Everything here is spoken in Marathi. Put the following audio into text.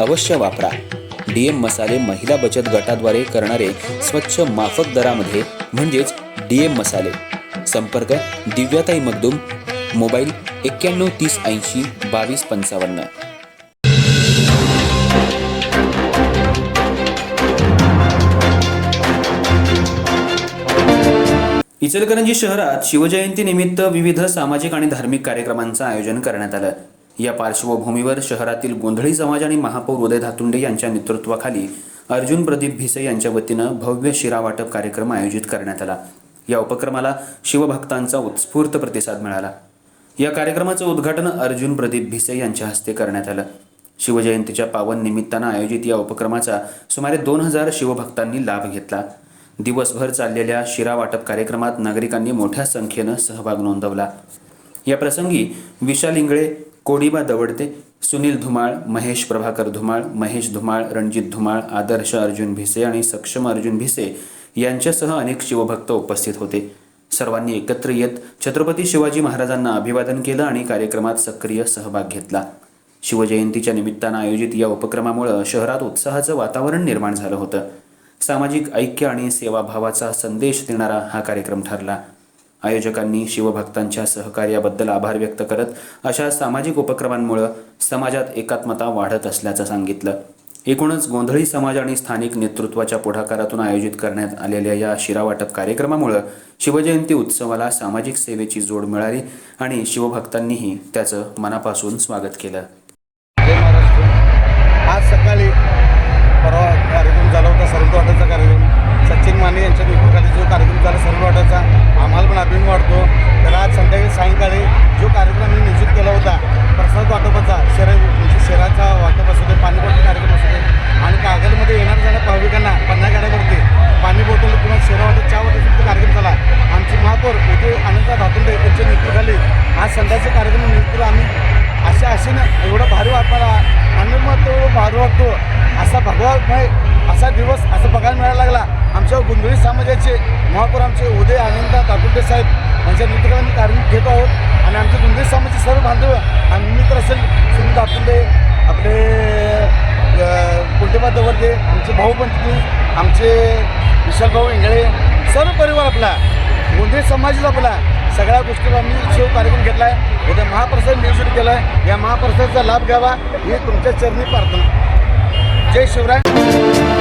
अवश्य वापरा. डीएम मसाले महिला बचत गटाद्वारे करणारे स्वच्छ माफक दरामध्ये म्हणजेच डीएम मसाले. संपर्क दिव्याताई मगदूम मोबाईल एक्क्याण्णव तीस ऐंशी बावीस पंचावन्न. इचलकरंजी शहरात शिवजयंती निमित्त विविध सामाजिक आणि धार्मिक कार्यक्रमांचं आयोजन करण्यात आलं. या पार्श्वभूमीवर शहरातील गोंधळी समाज आणि महापौर उदय धातुंडे यांच्या नेतृत्वाखाली अर्जुन प्रदीप भिसे यांच्या वतीनं भव्य शिरा वाटप कार्यक्रम आयोजित करण्यात आला. या उपक्रमाला शिवभक्तांचा उत्स्फूर्त प्रतिसाद मिळाला. या कार्यक्रमाचं उद्घाटन अर्जुन प्रदीप भिसे यांच्या हस्ते करण्यात आलं. शिवजयंतीच्या पावन निमित्तानं आयोजित या उपक्रमाचा सुमारे दोन हजार शिवभक्तांनी लाभ घेतला. दिवसभर चाललेल्या शिरा वाटप कार्यक्रमात नागरिकांनी मोठ्या संख्येनं सहभाग नोंदवला. या प्रसंगी विशाल इंगळे कोडिबा दवडते सुनील धुमाळ महेश प्रभाकर धुमाळ महेश धुमाळ रणजित धुमाळ आदर्श अर्जुन भिसे आणि सक्षम अर्जुन भिसे यांच्यासह अनेक शिवभक्त उपस्थित होते. सर्वांनी एकत्र येत छत्रपती शिवाजी महाराजांना अभिवादन केलं आणि कार्यक्रमात सक्रिय सहभाग घेतला. शिवजयंतीच्या निमित्तानं आयोजित या उपक्रमामुळं शहरात उत्साहाचं वातावरण निर्माण झालं होतं. सामाजिक ऐक्य आणि सेवाभावाचा संदेश देणारा हा कार्यक्रम ठरला. आयोजकांनी शिवभक्तांच्या सहकार्याबद्दल आभार व्यक्त करत अशा सामाजिक उपक्रमांमुळं समाजात एकात्मता वाढत असल्याचं सांगितलं. एकूणच गोंधळी समाज आणि स्थानिक नेतृत्वाच्या पुढाकारातून आयोजित करण्यात आलेल्या या शिरावाटप कार्यक्रमामुळं शिवजयंती उत्सवाला सामाजिक सेवेची जोड मिळाली आणि शिवभक्तांनीही त्याचं मनापासून स्वागत केलं. आज सकाळी परवा कार्यक्रम झाला होता सर्ववाटाचा कार्यक्रम सचिन माने यांच्या नेतृत्वाखाली जो कार्यक्रम झाला सर्ववाटाचा आम्हाला पण अभिमान वाटतो तर आज संध्याकाळी सायंकाळी जो कार्यक्रम आम्ही निश्चित केला होता प्रसाद वाटपाचा शहरा म्हणजे शहराचा वाटप असू दे पाणी बॉटल कार्यक्रम असू दे आणि कागलमध्ये येणार जाणार भाविकांना पन्नास गाड्यावरती पाणी बॉटल किंवा शहरा वाटप चहा वाटप जो कार्यक्रम झाला आमचे महापौर उदय आनंदा धातुंडे यांच्या नेतृत्वाखाली आज संध्याचा कार्यक्रम नेतृत्व आम्ही. अशा आशेनं एवढं भारी वाटणारा आनंद वाटतो भारी वाटतो. असा भगवामय असा दिवस असं बघायला मिळायला लागला. आमच्या गुंडळी समाजाचे महापौर आमचे उदय आनंदा ताकुंडे साहेब यांच्या नेतृत्वाने कार्यक्रम घेत आहोत. आणि आमचे गुंडळी समाजाचे सर्व बांधव आणि मित्र असेल सुनील ताकुंडे आपले कुंटेबा दवर्दे आमचे भाऊ पंथी आमचे विशाल भाऊ इंगळे सर्व परिवार आपला गोंधळी समाजच आपला. सगळ्या गोष्टीवर आम्ही शिव कार्यक्रम घेतला आहे उद्या महाप्रसाद नियोजित केला आहे या महाप्रसादाचा लाभ घ्यावा ही तुमच्या चरणी प्रार्थना. जय शिवराय.